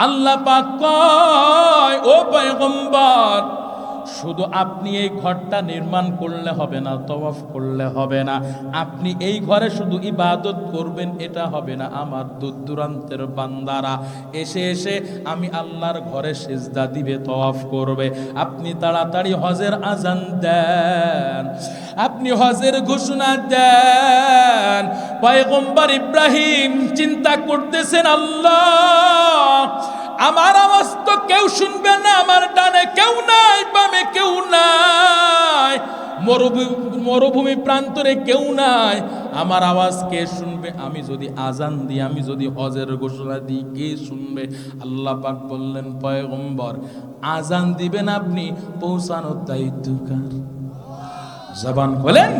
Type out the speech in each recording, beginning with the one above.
আল্লাহ পাক কয় ও পয়গম্বর শুধু আপনি এই ঘরটা নির্মাণ করলে হবে না, তওয়াফ করলে হবে না। আপনি এই ঘরে শুধু ইবাদত করবেন, এটা হবে না। আমার দূর দূরান্তের বান্দারা এসে এসে আমি আল্লাহর ঘরে সেজদা দিবে, তওয়াফ করবে। আপনি তাড়াতাড়ি হজের আজান দেন, আপনি হজের ঘোষণা দেন। পয়গম্বর ইব্রাহিম চিন্তা করতেছেন, আল্লাহ আমার আওয়াজ তো কেউ শুনবে না, আমার ডানে কেউ নাই, বামে কেউ নাই। মরুভূমি মরুভূমি প্রান্তরে কেউ নাই। আমার আওয়াজ কে শুনবে? আমি যদি আজান দিই, আমি যদি হজের ঘোষণা দিই, কে শুনবে? আল্লাহ পাক বললেন, পয়গম্বর, আজান দিবেন আপনি পৌঁছানোর দায়িত্ব কার জবান খোলেন।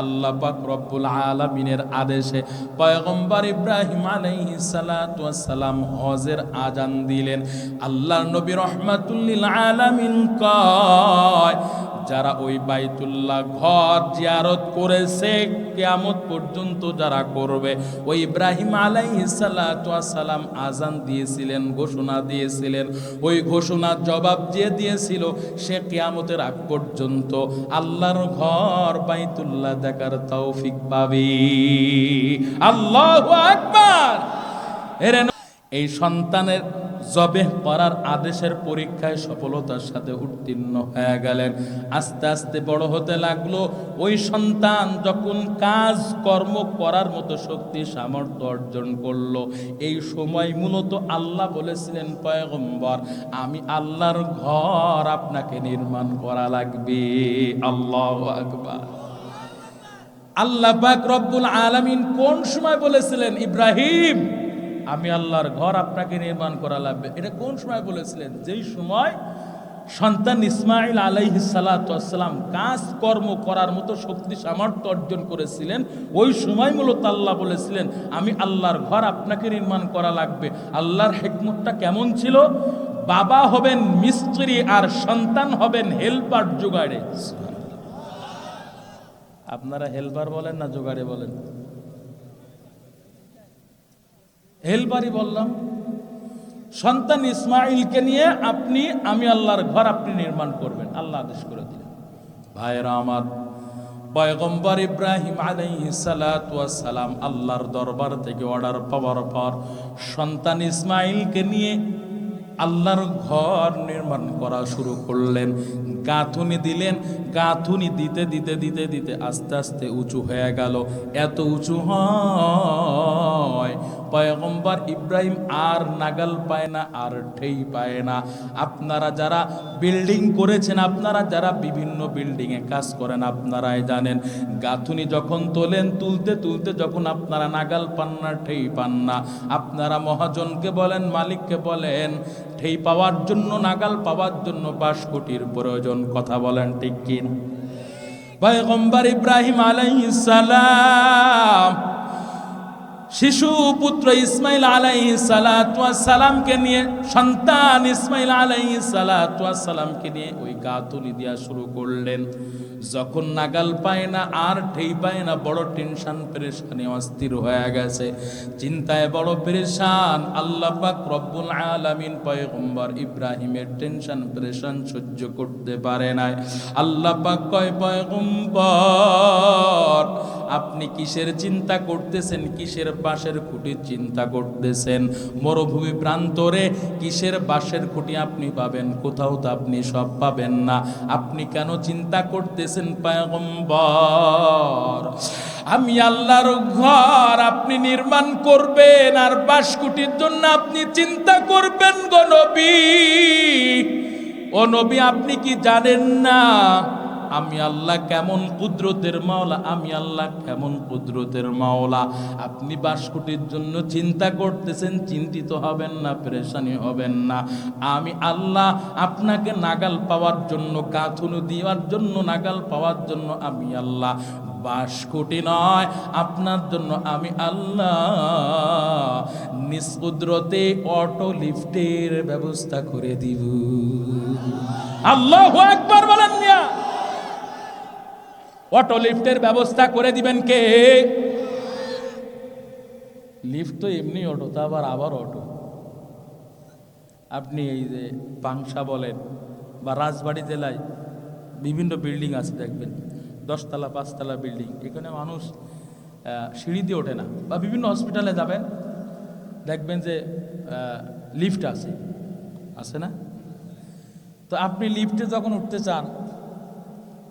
আল্লাহ পাক রব্বুল আলমিনের আদেশে পয়গম্বর ইব্রাহিম আলহি সালাম হজের আজান দিলেন। আল্লাহ নবী রহমাতুল্লিল আলমিন কয় যারা ওই বাইতুল্লাহ ঘর জিয়ারত করেছে, কেয়ামত পর্যন্ত যারা করবে, ওই ইব্রাহিম আলাইহিস সালাতু ওয়াস সালাম আজান দিয়েছিলেন, ঘোষণা দিয়েছিলেন। ওই ঘোষণার জবাব যে দিয়েছিল, সে কেয়ামতের আগ পর্যন্ত আল্লাহর ঘর বাইতুল্লাহ দেখার তৌফিক পাবে। আল্লাহু আকবার! এরে এই সন্তানের জবে করার আদেশের পরীক্ষায় সফলতার সাথে উত্তীর্ণ হয়ে গেলেন। আস্তে আস্তে বড় হতে লাগল, ওই সন্তান যখন কাজ কর্ম করার মতো শক্তি, সামর্থ্য অর্জন করল। এই সময় মূলত আল্লাহ বলেছিলেন, পয়গম্বর, আমি আল্লাহর ঘর আপনাকে নির্মাণ করা লাগবে। আল্লাহ আকবার। আল্লাহ পাক রব্বুল আলামিন কোন সময় বলেছিলেন, ইব্রাহিম আমি আল্লাহর ঘর আপনাকে নির্মাণ করা লাগবে। এটা কোন সময় বলেছিলেন? যেই সময় সন্তান ইসমাইল আলাইহিস সালাম কাজ কর্ম করার মতো শক্তি, সামর্থ্য অর্জন করেছিলেন, ওই সময় মূলত আল্লাহ বলেছিলেন, আমি আল্লাহর ঘর আপনাকে নির্মাণ করা লাগবে। আল্লাহর হেকমতটা কেমন ছিল? বাবা হবেন মিস্ত্রি আর সন্তান হবেন হেল্পার জোগাড়ে। আপনারা হেল্পার বলেন না জোগাড়ে বলেন? হেল্পারই বললাম, সন্তান ইসমাইলকে নিয়ে আপনি, আমি আল্লাহর ঘর আপনি নির্মাণ করবেন, আল্লাহ আদেশ করে দিলেন। ভাইরা আমার, পয়গম্বর ইব্রাহিম সালাম আল্লাহর দরবার থেকে অর্ডার পাওয়ার পর সন্তান ইসমাইলকে নিয়ে আল্লাহর ঘর নির্মাণ করা শুরু করলেন। গাঁথুনি দিলেন, গাঁথুনি দিতে দিতে দিতে দিতে আস্তে আস্তে উঁচু হয়ে গেল। এত উঁচু হয়, পয়গম্বর ইব্রাহিম আর নাগাল পায় না, আর ঠেই পায় না। আপনারা যারা বিল্ডিং করেছেন, আপনারা যারা বিভিন্ন বিল্ডিংয়ে কাজ করেন, আপনারাই জানেন, গাঁথুনি যখন তোলেন, তুলতে তুলতে যখন আপনারা নাগাল পান না, ঠেই পান না। আপনারা মহাজনকে বলেন, মালিককে বলেন, ঠেই পাওয়ার জন্য, নাগাল পাওয়ার জন্য বাস কোটির প্রয়োজন কথা বলেন ঠিক কিন? পয়গম্বর ইব্রাহিম আলাইসালাম সালাম শিশু পুত্র ইসমাইল আলাই সালামকে নিয়ে, সন্তান ইসমাইল আলাই সালামকে নিয়ে ওই গাতুলি দেওয়া শুরু করলেন। যখন নাগাল পায় না, আর ঠেই পায় না, বড় টেনশন, পেরেশানি অস্থির হয়ে গেছে। চিন্তায় বড় পেরেশান, আল্লাহ পাক রব্বুল আলামিন পয়গম্বর ইব্রাহিমের টেনশন, পেরেশান সহ্য করতে পারে নাই। আল্লাহ পাক কয়, পয়গম্বর, আপনি কিসের চিন্তা করতেছেন? কিসের বাঁশের খুঁটির চিন্তা করতেছেন? মরুভূমি প্রান্তরে কিসের বাঁশের খুঁটি আপনি পাবেন? কোথাও তো আপনি সব পাবেন না। আপনি কেন চিন্তা করতেছেন? পায়গম্বর, আমি আল্লাহর ঘর আপনি নির্মাণ করবেন আর বাসকুটির জন্য আপনি চিন্তা করবেন গো নবী। ও নবী, আপনি কি জানেন না আমি আল্লাহ কেমন কুদরতের মাওলা, আমি আল্লাহ কেমন কুদরতের মাওলা। আপনি বাসকুটির জন্য চিন্তা করতেছেন, চিন্তিত হবেন না, পরেশানি হবেন না। আমি আল্লাহ আপনাকে নাগাল পাওয়ার জন্য, গাঁথুনু দেওয়ার জন্য, নাগাল পাওয়ার জন্য আমি আল্লাহ বাসকুটি নয়, আপনার জন্য আমি আল্লাহ নিষ্কুদ্রতে অটো লিফটের ব্যবস্থা করে দিব। আল্লাহ একবার বলেন মিয়া। অটো লিফটের ব্যবস্থা করে দিবেন কে? লিফট তো এমনি অটো, তা আবার আবার অটো। আপনি এই যে পাংশা বলেন বা রাজবাড়ি জেলায় বিভিন্ন বিল্ডিং আছে দেখবেন, দশতলা, পাঁচতলা বিল্ডিং। এখানে মানুষ সিঁড়ি দিয়ে ওঠে না বা বিভিন্ন হসপিটালে যাবেন, দেখবেন যে লিফট আছে। আছে না? তো আপনি লিফটে যখন উঠতে চান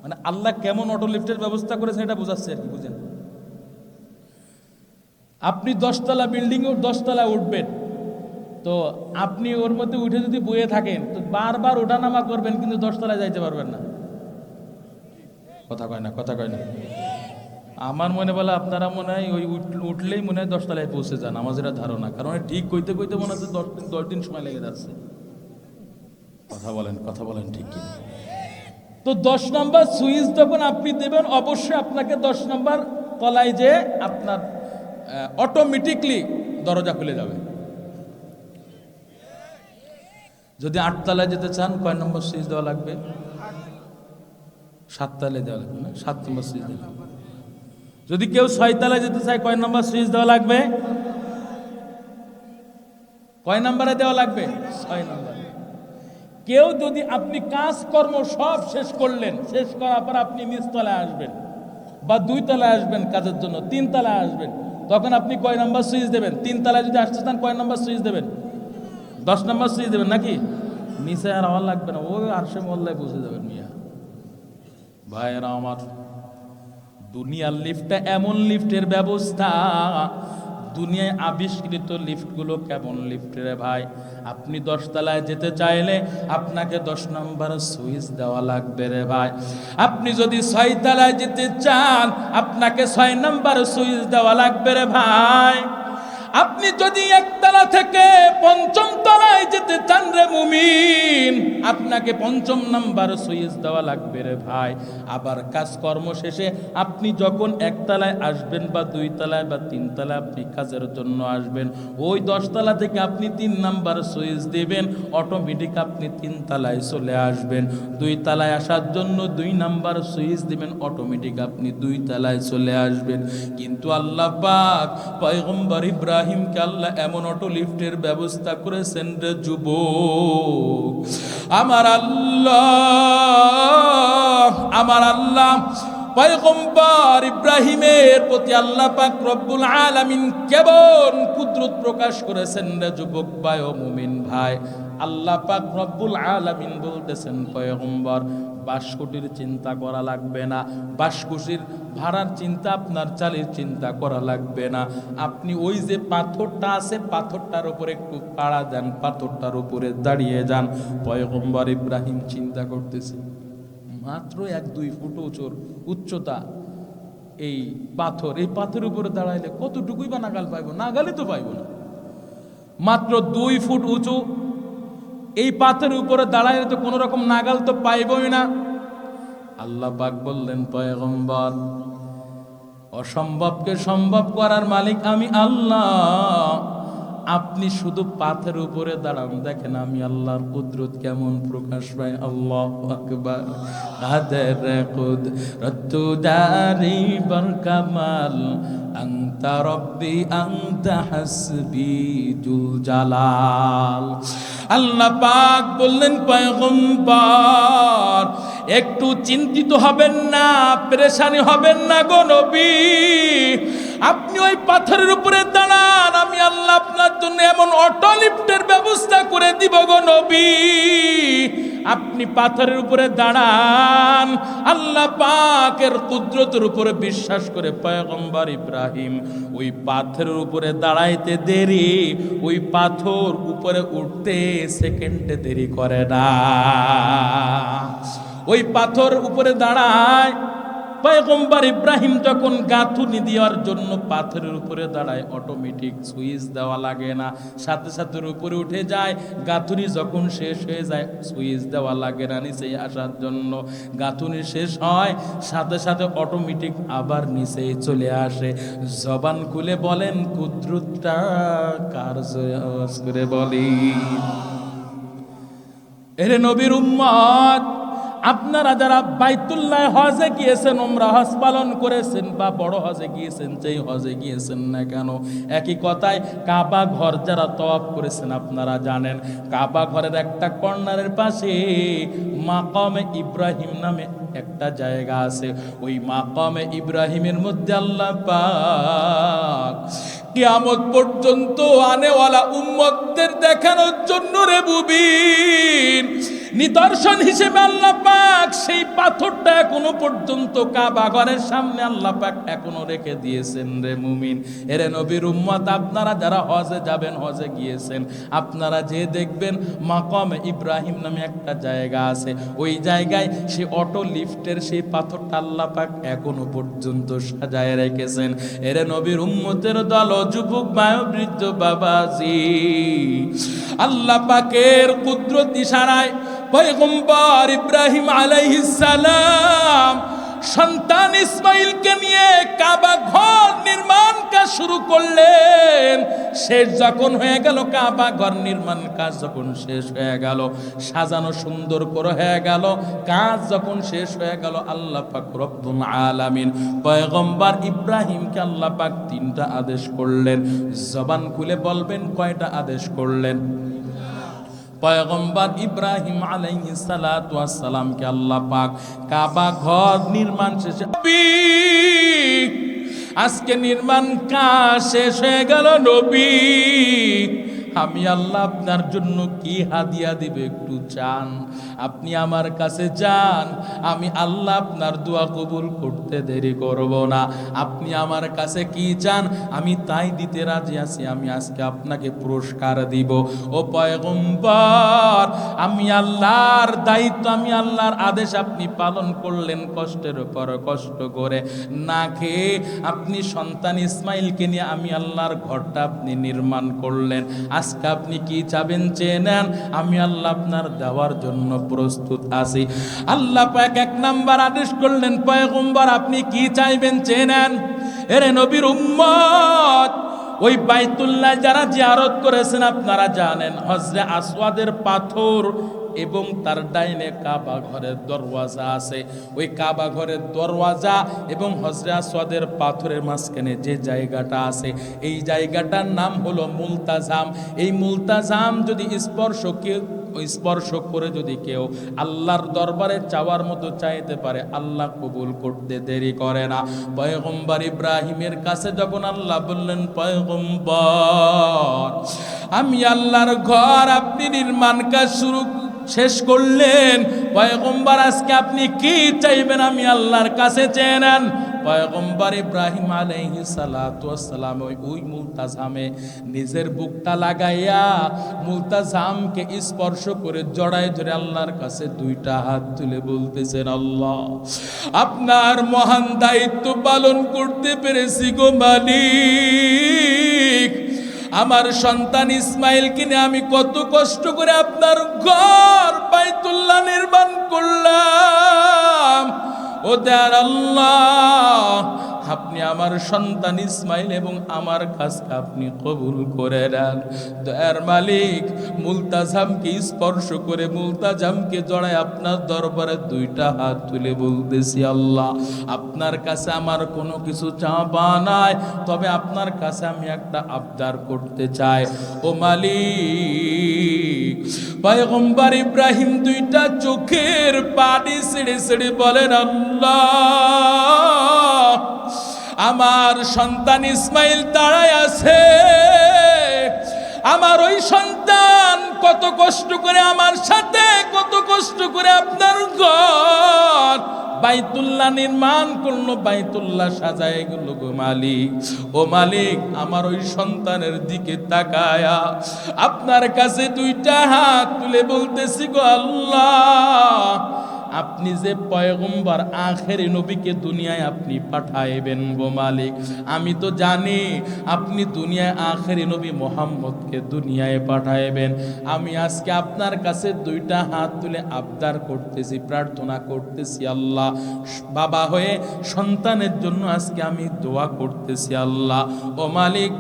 মানে আল্লাহ কেমন অটো লিফটের ব্যবস্থা করেছে এটা বোঝাচ্ছে আর কি, বুঝেন? আপনি দশতলা বিল্ডিংও দশতলা উঠবেন। তো আপনি ওর মধ্যে উঠে যদি বয়ে থাকেন, তো বারবার ওঠানামা করবেন, কিন্তু দশতলায় যাইতে পারবেন না। কথা কয় না, কথা কয় না। আমার মনে বলে আপনারা মনে হয় ওই উঠ- উঠলেই মনে হয় দশতলায় পৌঁছে যান, আমার যেটা ধারণা। কারণ ঠিক কইতে কইতে মনে হচ্ছে দশ দিন দশ দিন সময় লেগে যাচ্ছে। কথা বলেন কথা বলেন ঠিক কি তো দশ নম্বর সুইচ যখন আপনি দেবেন, অবশ্যই আপনাকে দশ নম্বর তলায় যে আপনার অটোমেটিকলি দরজা খুলে যাবে। যদি আটতলায় যেতে চান, কয় নম্বর সুইচ দেওয়া লাগবে? সাততলায় দেওয়া লাগবে না? সাত নম্বর সুইচ দেওয়া লাগবে। যদি কেউ ছয়তলায় যেতে চায়, কয় নম্বর সুইচ দেওয়া লাগবে? কয় নম্বরে দেওয়া লাগবে? ছয় নম্বরে। কেউ যদি আপনি কাজকর্ম সব শেষ করলেন, শেষ করার পর আপনি নিচতলায় আসবেন বা দুই তলায় আসবেন কাজের জন্য, তিন তলায় আসবেন। তখন আপনি কয় নম্বর সুইচ দেবেন? তিন তলায় যদি আসতে চান, কয় নম্বর সুইচ দেবেন? দশ নম্বর সুইচ দেবেন নাকি? নিচে আর আমার লাগবে না। ওই আরশে মোল্লায় বুঝে যাবেন মিয়া। ভাইয়েরা আমার, দুনিয়ার লিফটটা এমন লিফটের ব্যবস্থা দুনিয়ায় আবিষ্কৃত লিফটগুলো কেমন লিফট রে ভাই? আপনি দশতলায় যেতে চাইলে আপনাকে দশ নম্বর সুইচ দেওয়া লাগবে রে ভাই। আপনি যদি ছয়তলায় যেতে চান, আপনাকে ছয় নম্বর সুইচ দেওয়া লাগবে রে ভাই। আপনি যদি একতলা থেকে পঞ্চম তলায় যেতে চান রে মুমিন, আপনাকে পঞ্চম নাম্বার সুইচ দেওয়া লাগবে রে ভাই। আবার কাজকর্ম শেষে আপনি যখন একতলায় আসবেন বা দুই তলায় বা তিন তলায় আপনি কাজের জন্য আসবেন, ওই দশতলা থেকে আপনি তিন নাম্বার সুইচ দেবেন, অটোমেটিক আপনি তিন তলায় চলে আসবেন। দুই তলায় আসার জন্য দুই নাম্বার সুইচ দেবেন, অটোমেটিক আপনি দুই তলায় চলে আসবেন। কিন্তু আল্লাহ পাক পয়গম্বর ইব্রাহিমকে আল্লাহ এমন অটো লিফটের ব্যবস্থা করেছেন রে যুবক। আমার আল্লাহ আমার আল্লাহ, পয়গম্বর ইব্রাহিমের প্রতি আল্লাহ পাক রব্বুল আলামিন কেমন কুদরত প্রকাশ করেছেন রে যুবক ভাই মুমিন ভাই? আল্লাহ পাক রব্বুল আলামিন বলতেছেন, পয়গম্বর বাসকোটির চিন্তা করা লাগবে না। বাসকুশির ভাড়ার চিন্তা, আপনার চালের চিন্তা করা লাগবে না। আপনি ওই যে পাথরটা আছে, পাথরটার উপরে একটু পাড়া দেন পাথরটার উপরে দাঁড়িয়ে যান। পয়গম্বর ইব্রাহিম চিন্তা করতেছে, মাত্র এক দুই ফুট উঁচুর উচ্চতা, এই পাথর, এই পাথরের উপরে দাঁড়াইলে কতটুকুই বা নাগাল পাইব? নাগালে তো পাইব না। মাত্র দুই ফুট উঁচু এই পাথরের উপরে দাঁড়াইলে তো কোনো রকম নাগাল তো পাইবই না। আল্লাহ পাক বললেন, পয়গম্বর, অসম্ভবকে সম্ভব করার মালিক আমি আল্লাহ। আপনি শুধু পাথের উপরে দাঁড়ান। দেখেন আমি আল্লাহর কুদরত কেমন প্রকাশ পায়। আল্লাহ আকবার। কাদের কুদ রত্তু দারি বর কামাল আন্তা রব্বি, আন্তা হাসবি জুল জালাল। আল্লাহ পাক বললেন, পয়গম্বর, একটু চিন্তিত হবেন না, পেরেশানি হবেন না গো নবী। আপনি ওই পাথরের উপরে দাঁড়ান। আমি আল্লাহ আপনার জন্য এমন অটো লিফটের ব্যবস্থা করে দিব গো নবী। আপনি পাথরের উপরে দাঁড়ান। আল্লাহ পাকের কুদরতের উপরে বিশ্বাস করে, পয়গম্বর ইব্রাহিম, ওই পাথরের উপরে দাঁড়াইতে দেরি, ওই পাথর উপরে উঠতে সেকেন্ডে দেরি করে না। ওই পাথর উপরে দাঁড়ায় পয়গম্বর ইব্রাহিম যখন গাঁথুনি দেওয়ার জন্য পাথরের উপরে দাঁড়ায় অটোমেটিক সুইচ দেওয়া লাগে না। সাথে সাথে উপরে উঠে যায়। গাঁথুনি যখন শেষ হয়ে যায় সুইচ দেওয়া লাগে না নিচে আসার জন্য। গাঁথুনি শেষ হয়, সাথে সাথে অটোমেটিক আবার নিচে চলে আসে। জবান খুলে বলেন, কুদ্রুতটা কার করে বলি? এরে নবীর উম্মত আপনারা যারা বাইতুল্লাহ হজে গিয়েছেন ওমরা হজ পালন করেছেন, বা বড় হজে গিয়েছেন, যেই হজে গিয়েছেন না কেন, একই কথায় কাবা ঘর যারা তওয়াব করেছেন আপনারা জানেন, কাবা ঘরের একটা কর্নারের পাশে মাকামে ইব্রাহিম নামে একটা জায়গা আছে। ওই মাকামে ইব্রাহিমের মধ্যে আল্লাহ পাক কিয়ামত পর্যন্ত আনেওয়ালা উম্মতদের দেখানোর জন্য রে বুবিন নিদর্শন হিসেবে আল্লাহ পাক সেই পাথরটা এখনও পর্যন্ত কাবা ঘরের সামনে আল্লাহ পাক এখনও রেখে দিয়েছেন রে মুমিন। এরে নবীর উম্মত, আপনারা যারা হজে যাবেন, হজে গিয়েছেন, আপনারা যে দেখবেন মাকাম ইব্রাহিম নামে একটা জায়গা আছে। ওই জায়গায় সে অটো লিফটের সেই পাথরটা আল্লাহ পাক এখনও পর্যন্ত সাজায় রেখেছেন। এরে নবীর উম্মতের দল, যুবক বৃদ্ধ বাবাজি। আল্লাহ পাকের কুদরত ইশারায় পয়গম্বর ইব্রাহিম আলাইহিস সালাম সন্তান ইসমাইলকে নিয়ে কাবা ঘর নির্মাণ কাজ শুরু করলেন। শেষ যখন হয়ে গেল, কাবা ঘর নির্মাণ কাজ যখন শেষ হয়ে গেল, সাজানো সুন্দর করে হয়ে গেল, কাজ যখন শেষ হয়ে গেল, আল্লাহ পাক রব্বুল আলামিন পয়গম্বর ইব্রাহিমকে আল্লাহ পাক তিনটা আদেশ করলেন। জবান খুলে বলবেন, কয়টা আদেশ করলেন? পয়গম্বর ইব্রাহিম আলাইহিস সালাতু ওয়াস সালামকে আল্লাহ পাক কাবা ঘর নির্মাণ শেষে আজকে নির্মাণ কাজ শেষ হয়ে গেল, নবী! আমি আল্লাহ আপনার জন্য কি হাদিয়া দিবে একটু চান আপনি আমার কাছে যান, আমি আল্লাহ আপনার দোয়া কবুল করতে দেরি করব না। আপনি আমার কাছে কি চান, আমি তাই দিতে রাজি আছি, আমি আজকে আপনাকে পুরস্কার দিব। ও পয়গম্বর, আমি আল্লাহর দায়িত্ব, আমি আল্লাহর আদেশ আপনি পালন করলেন কষ্টের উপর কষ্ট করে। না খেয়ে আপনি সন্তান ইসমাইলকে নিয়ে আমি আল্লাহর ঘরটা আপনি নির্মাণ করলেন। আজকে আপনি কি চাবেন চেয়ে নেন? আমি আল্লাহ আপনার দেওয়ার জন্য প্রস্তুত আছি। আল্লাহ পায়ক এক নাম্বার আদেশ করলেন, পয়গম্বর, আপনি কি চাইবেন চেয়ে নেন? এরে নবীর উম্মত, ওই বাইতুল্লাহ যারা জিয়ারত করেছেন, আপনারা জানেন হজরে আসওয়াদের পাথর এবং তার ডাইনে কাবা ঘরের দরওয়াজা আছে। ওই কাবা ঘরের দরওয়াজা এবং হজরে আসওয়াদের পাথরের মাঝখানে যে জায়গাটা আছে, এই জায়গাটার নাম হলো মুলতাজাম। এই মুলতাজাম যদি স্পর্শ কেউ স্পর্শ করে যদি কেউ আল্লাহর দরবারে চাওয়ার মতো চাইতে পারে, আল্লাহ কবুল করতে দেরি করে না। পয়গম্বর ইব্রাহিমের কাছে যখন আল্লাহ বললেন, পয়গম্বর, আমি আল্লাহর ঘর, আপনি নির্মাণ কাজ শুরু শেষ করলেন। পয়গম্বর, আজকে আপনি কি চাইবেন আমি আল্লাহর কাছে চেয়ে নেন? পয়গম্বর ইব্রাহিম আলাইহি সালাতু ওয়াসসালাম ওই ওই মুলতাজামে নিজের বুকটা লাগাইয়া মুলতাজামকে স্পর্শ করে জড়ায় ধরে আল্লাহর কাছে দুইটা হাত তুলে বলতেছেন, আল্লাহ, আপনার মহান দায়িত্ব পালন করতে পেরেছি গো মালিক। আমার সন্তান ইসমাইল কিনে আমি কত কষ্ট করে আপনার ঘর বাইতুল্লাহ নির্মাণ করলাম। ও দেয়ার আল্লাহ আপনি আমার সন্তান ইসমাইল এবং আমার কাজকে আপনি কবুল করে নেন। দয়ার মালিক, মুলতাজামকে স্পর্শ করে মুলতাজামকে জড়ায় আপনার দরবারে দুইটা হাত তুলে বলতেছি, আল্লাহ, আপনার কাছে আমার কোনো কিছু চাপা নাই, তবে আপনার কাছে আমি একটা আবদার করতে চাই। ও মালিক, পয়গম্বর ইব্রাহিম দুইটা চোখের পানি ছেড়ে ছেড়ে বলেন, আল্লাহ আমার সন্তান ইসমাইল দাঁড়ায় আছে। আমার ওই সন্তান কত কষ্ট করে আমার সাথে, কত কষ্ট করে আপনার ঘর। বাইতুল্লাহ নির্মাণ করল, বাইতুল্লাহ সাজায় গেল গো মালিক। ও মালিক, আমার ওই সন্তানের দিকে তাকায়া আপনার কাছে দুইটা হাত তুলে বলতেছি গো আল্লাহ আপনি যে পয়গম্বর, আখের নবীকে দুনিয়ায় আপনি পাঠাইবেন গো মালিক। আমি তো জানি আপনি দুনিয়ায় আখের নবী মোহাম্মদকে দুনিয়ায় পাঠাইবেন। আমি আজকে আপনার কাছে দুইটা হাত তুলে আবদার করতেছি, প্রার্থনা করতেছি আল্লাহ। বাবা হয়ে সন্তানের জন্য আজকে আমি দোয়া করতেছি আল্লাহ। ও মালিক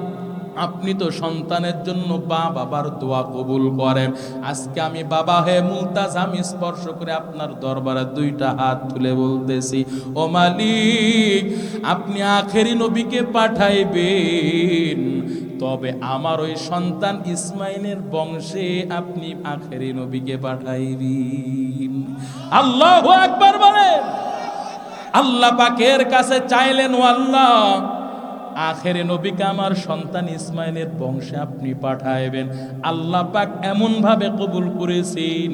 আপনি তো সন্তানের জন্য বা বাবার দোয়া কবুল করেন। আজকে আমি বাবা হয়ে মুলতাজ, আমি স্পর্শ করে আপনার দরবারে দুইটা হাত তুলে বলতেছি, ও মালিক, আপনি আখেরি নবীকে পাঠাইবেন, তবে আমার ওই সন্তান ইসমাইলের বংশে আপনি আখেরি নবীকে পাঠাইবেন। আল্লাহ একবার বলেন। আল্লাহ পাকের কাছে চাইলেন, ও আল্লাহ আখেরে নবীকে আমার সন্তান ইসমাইলের বংশে আপনি পাঠাইবেন। আল্লাহ পাক এমন ভাবে কবুল করেছেন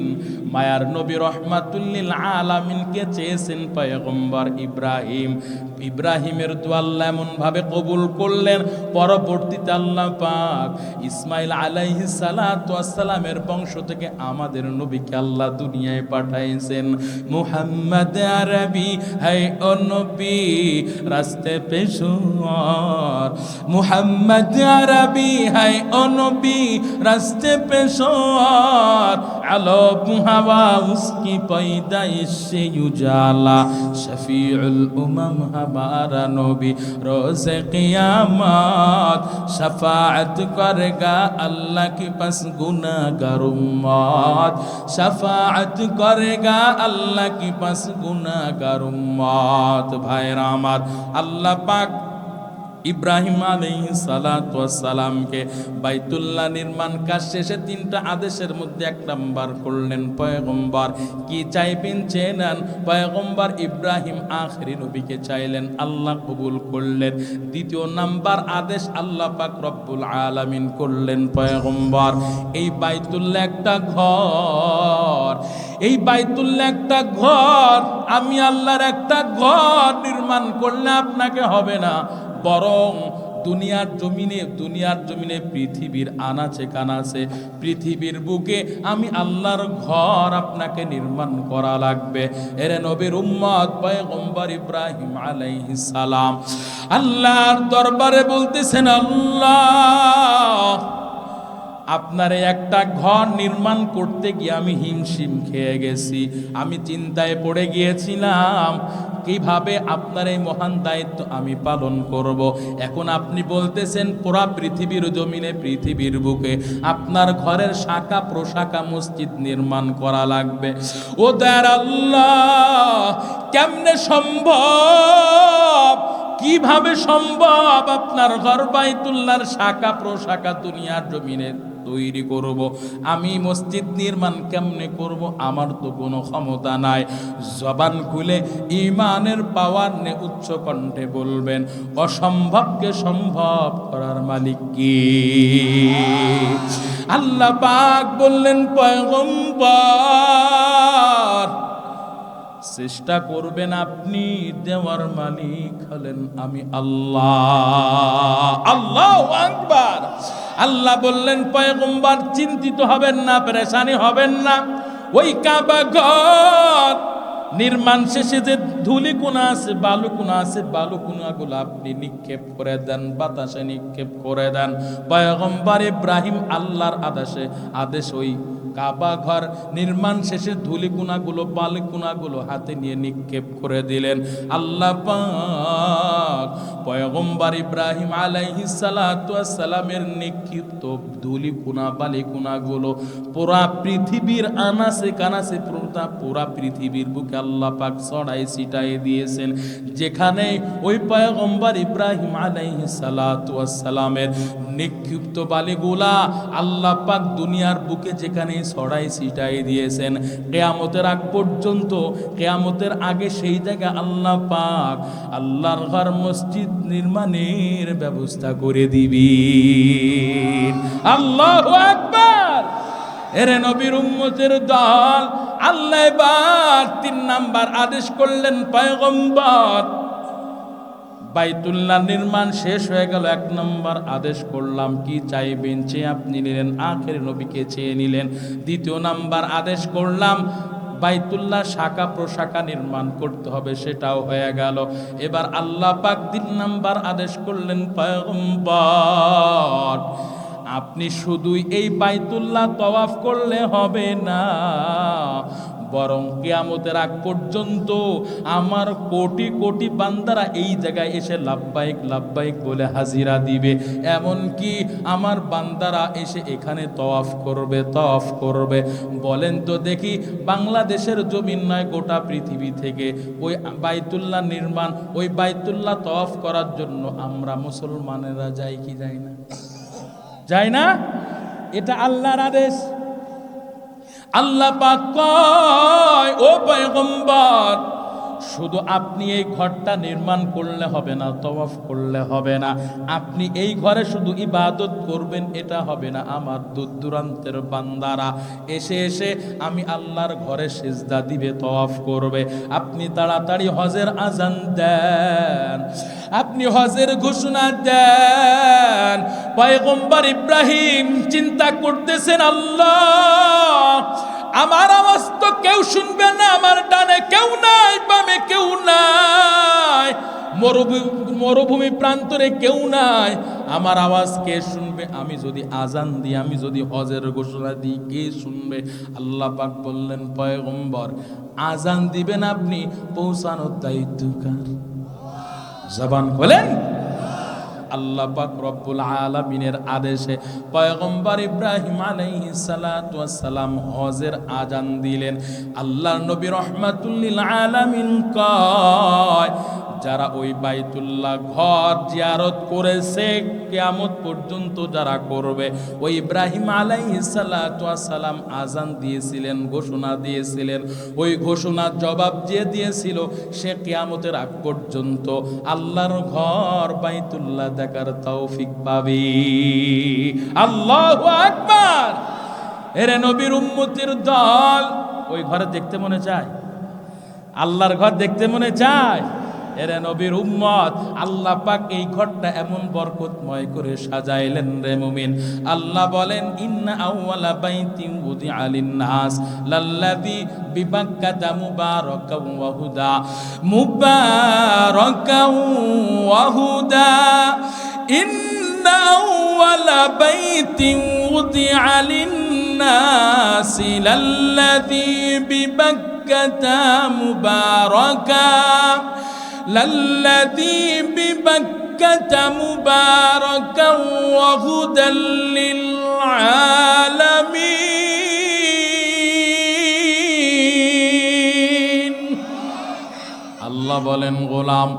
মায়ার নবী রহমাতুল্লিল আলামিনকে চেয়েছেন পয়গম্বর ইব্রাহিম। ইব্রাহিমের দোয়া আল্লাহ এমন ভাবে কবুল করলেন, পরবর্তীতে আল্লাহ পাক ইসমাইল আলাইহি সালামের বংশ থেকে আমাদের নবীকে আল্লাহ দুনিয়ায় পাঠাইছেন। মুহাম্মদ আরবি হাই ও নবী, রাস্তে পেশোয়ার। মুহাম্মদ আরবি হাই ও নবী, রাস্তে পেশোয়ার। আলো हवा उसकी पैदाइश से उजाला शफीउल उमम हमारा नबी रोज क़ियामत शफात करेगा अल्लाह के पास गुनाहगार उम्मत शफात करेगा अल्लाह के पास गुनाहगार उम्मत भाई रामत अल्लाह पाक ইব্রাহিম আলাইহি সালামকে বাইতুল্লাহ নির্মাণ কাজ শেষে তিনটা আদেশের মধ্যে এক নাম্বার করলেন, পয়গম্বর, কি চাইবেন চেয়ে নেন পয়গম্বর ইব্রাহিম আখরি নবীকে চাইলেন, আল্লাহ কবুল করলেন। দ্বিতীয় নাম্বার আদেশ আল্লাহ পাক রব্বুল আলামিন করলেন, পয়গম্বর, এই বাইতুল্লাহ একটা ঘর, এই বাইতুল্লাহ একটা ঘর, আমি আল্লাহর একটা ঘর নির্মাণ করলে আপনাকে হবে না। বরং দুনিয়ার জমিনে দুনিয়ার জমিনে পৃথিবীর আনাচে কানাচে, পৃথিবীর বুকে আমি আল্লাহর ঘর আপনাকে নির্মাণ করা লাগবে। এরে নবীর উম্মত পয়গম্বর ইব্রাহিম আলাইহিস সালাম। আল্লাহর দরবারে বলতেছেন, আল্লাহ আপনার একটা ঘর নির্মাণ করতে গিয়ে আমি হিমশিম খেয়ে গেছি। আমি চিন্তায় পড়ে গিয়েছিলাম, কীভাবে আপনার এই মহান দায়িত্ব আমি পালন করব। এখন আপনি বলতেছেন, পুরা পৃথিবীর জমিনে পৃথিবীর বুকে আপনার ঘরের শাখা প্রশাখা মসজিদ নির্মাণ করা লাগবে। ও দার আল্লাহ, কেমনে সম্ভব? কীভাবে সম্ভব আপনার ঘর বাইতুল্লার শাখা প্রশাখা দুনিয়ার জমিনে তৈরি করব। আমি মসজিদ নির্মাণ কেমনে করব আমার তো কোনো ক্ষমতা নাই। জবান খুলে ইমানের পাওয়ার নে উচ্চ কণ্ঠে বলবেন, অসম্ভবকে সম্ভব করার মালিক কি? আল্লাহ পাক বললেন, পয়গম্বর, চেষ্টা করবেন আপনি, দেওয়ার মালিক হলেন আমি আল্লাহ। আল্লাহ আকবার। আল্লাহ বললেন, পয়গম্বর, চিন্তিত হবেন না, পরেশানি হবেন না। ওই কাবা ঘর, নির্মাণ শেষে যে ধুলি কোনা আছে, বালু কোনা আছে, বালু কোনাগুলো আপনি নিক্ষেপ করে দেন, বাতাসে নিক্ষেপ করে দেন। পয়গম্বর ইব্রাহিম আল্লাহর আদেশে, আদেশ ওই কাবা ঘর নির্মাণ শেষে ধুলিকুনাগুলো বালিকুনাগুলো হাতে নিয়ে নিক্ষেপ করে দিলেন। আল্লাহ পাক পয়গম্বর ইব্রাহিম আলাইহি সালামের নিক্ষিপ্ত ধুলিকুনা বালিকুনাগুলো পুরা পৃথিবীর আনাসে কানাসে পুরা পুরা পৃথিবীর বুকে আল্লাহ পাক ছড়াই ছিটাই দিয়েছেন। যেখানে ওই পয়গম্বর ইব্রাহিম আলাইহি সালামের নিক্ষিপ্ত বালিগুলা আল্লাহ পাক দুনিয়ার বুকে যেখানে ছড়াই ছিটাই দিয়েছেন। কেয়ামতের আগ পর্যন্ত, কেয়ামতের আগে সেই জায়গা আল্লাহ পাক আল্লাহর ঘর মসজিদ নির্মাণের ব্যবস্থা করে দিবি। আল্লাহ আকবার! এরে নবীর উম্মতের দল, আল্লাহ তিন নাম্বার আদেশ করলেন, পয়গম্বর, বাইতুল্লাহ নির্মাণ শেষ হয়ে গেল, এক নম্বর আদেশ করলাম, কি চাইবেন? চেয়ে আপনি নিলেন, আখের নবীকে চেয়ে নিলেন। দ্বিতীয় নাম্বার আদেশ করলাম বাইতুল্লাহ শাখা প্রশাখা নির্মাণ করতে হবে, সেটাও হয়ে গেল। এবার আল্লাহ পাক তিন নাম্বার আদেশ করলেন, পয়গম্বর, আপনি শুধুই এই বাইতুল্লাহ তওয়াফ করলে হবে না। বরং কেয়ামতের আগ পর্যন্ত আমার কোটি কোটি বান্দারা এই জায়গায় এসে লাভবাহিক লাভবাহিক বলে হাজিরা দিবে। এমন কি আমার বান্দারা এসে এখানে তওয়াফ করবে তওয়াফ করবে। বলেন তো দেখি, বাংলাদেশের জমিন নয়, গোটা পৃথিবী থেকে। ওই বাইতুল্লাহ নির্মাণ, ওই বাইতুল্লাহ তওয়াফ করার জন্য আমরা মুসলমানেরা যাই কি যাই না? যাই না? এটা আল্লাহর আদেশ। আল্লাহ পাক কয় ও পয়গম্বর শুধু আপনি এই ঘরটা নির্মাণ করলে হবে না, তওয়াফ করলে হবে না। আপনি এই ঘরে শুধু ইবাদত করবেন, এটা হবে না। আমার দূর দূরান্তের বান্দারা এসে এসে আমি আল্লাহর ঘরে সেজদা দিবে, তওয়াফ করবে। আপনি তাড়াতাড়ি হজের আজান দেন, আপনি হজের ঘোষণা দেন। পয়গম্বর ইব্রাহিম চিন্তা করতেছেন, আল্লাহ আমার আওয়াজ তো কেউ শুনবে না, আমার ডানে কেউ নাই, বামে কেউ নাই। মরুভূমি মরুভূমি প্রান্তরে কেউ নাই। আমার আওয়াজ কে শুনবে? আমি যদি আজান দিই, আমি যদি হজের ঘোষণা দিই, কে শুনবে? আল্লাহ পাক বললেন, পয়গম্বর, আজান দিবেন আপনি, পৌঁছানোর দায়িত্ব কার? জবান খোলেন। আল্লাহ পাক রব্বুল আলমিনের আদেশে পয়গম্বর ইব্রাহিম আলাই সালাম হজের আজান দিলেন। আল্লাহ নবী রহমাতুল্লিল আলামিন কয় যারা ওই বাইতুল্লাহ ঘর জিয়ারত করেছে, কেয়ামত পর্যন্ত যারা করবে, ওই ইব্রাহিম আলাইহিস সালাতু ওয়াস সালাম আজান দিয়েছিলেন, ঘোষণা দিয়েছিলেন। ওই ঘোষণার জবাব যে দিয়েছিল, সে কেয়ামতের আগ পর্যন্ত আল্লাহর ঘর বাইতুল্লাহ দেখার তৌফিক পাবে। আল্লাহু আকবার! এরে নবীর উম্মতির দল, ওই ঘরে দেখতে মনে চায়? আল্লাহর ঘর দেখতে মনে চায়? এরে নবীর উম্মত, আল্লাহ পাক এই ঘরটা এমন বরকতময় করে সাজাইলেন রে মুমিন। আল্লাহ বলেন, ইন্না আউওয়ালা বাইতিন উদি আলিন নাস লাল্লাযী বিবাক্কাতা মুবারাকাও ওয়া হুদা। মুবারাকাও ওয়া হুদা। ইন্না আউওয়ালা বাইতিন উদি আলিন নাস লাল্লাযী বিবাক্কাতা মুবারাকা। للذي ببكة مباركا وهدى للعالمين আল্লাহ বলেন গোলাম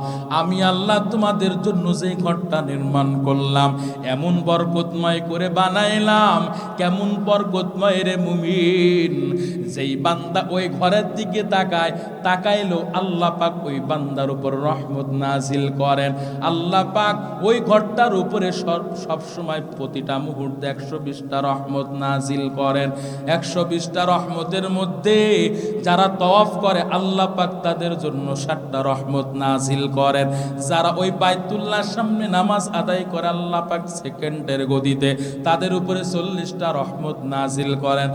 আমি আল্লাহ তোমাদের জন্য যে ঘরটা নির্মাণ করলাম এমন বরকতময় করে বানাইলাম কেমন বরকতময় রে মুমিন যেই বান্দা ওই ঘরের দিকে তাকায় তাকাইলো আল্লাহ পাক ওই বান্দার উপর রহমত নাজিল করেন। আল্লাহ পাক ওই ঘরটার উপরে সব সময় প্রতিটা মুহূর্তে একশো বিশটা রহমত নাজিল করেন। একশো বিশটা রহমতের মধ্যে যারা তওয়াফ করে, আল্লাহ পাক তাদের জন্য ষাটটা রহমত নাজিল করেন। যারা ওই বাইতুল্লাহর সামনে নামাজ আদায় করে, আল্লাহ পাক সেকেন্ডের গদিতে তাদের উপরে চল্লিশটা রহমত নাজিল করেন।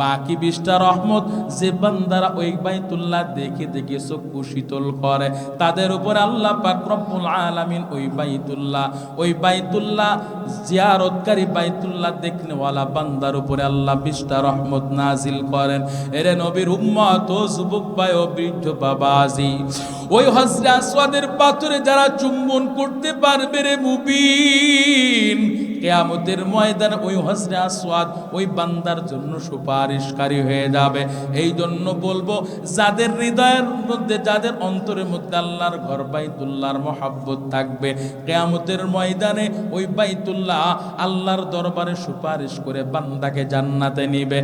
বাকি বিশটা রহমত যে বান্দারা ওই বাইতুল্লাহ দেখে দেখে চক্ষু শীতল করে। তাদের উপরে আল্লাহ পাক রব্বুল আলামিন ওই বাইতুল্লাহ ওই বাইতুল্লাহ জিয়ারতকারী বাইতুল্লাহ দেখনেওয়ালা বান্দার উপরে আল্লাহ বিশটা রহমত নাজিল করেন। এরে নবীর উম্মত ও যুবক ভাই ও বৃদ্ধ বাবাজি, ওই হজরে আসওয়াদের পাথরে যারা চুম্বন করতে পারবে রে মুবিন কেয়ামতের ময়দান ওই হজরে আসওয়াদ ওই বান্দার জন্য সুপারিশকারী হয়ে যাবে। এই জন্য বলব, যাদের হৃদয়ের মধ্যে, যাদের অন্তরের মধ্যে আল্লাহর ঘর বাইতুল্লাহর মহাব্বত থাকবে, কেয়ামতের ময়দানে ওই বাইতুল্লাহ আল্লাহর দরবারে সুপারিশ করে বান্দাকে জান্নাতে নিবে।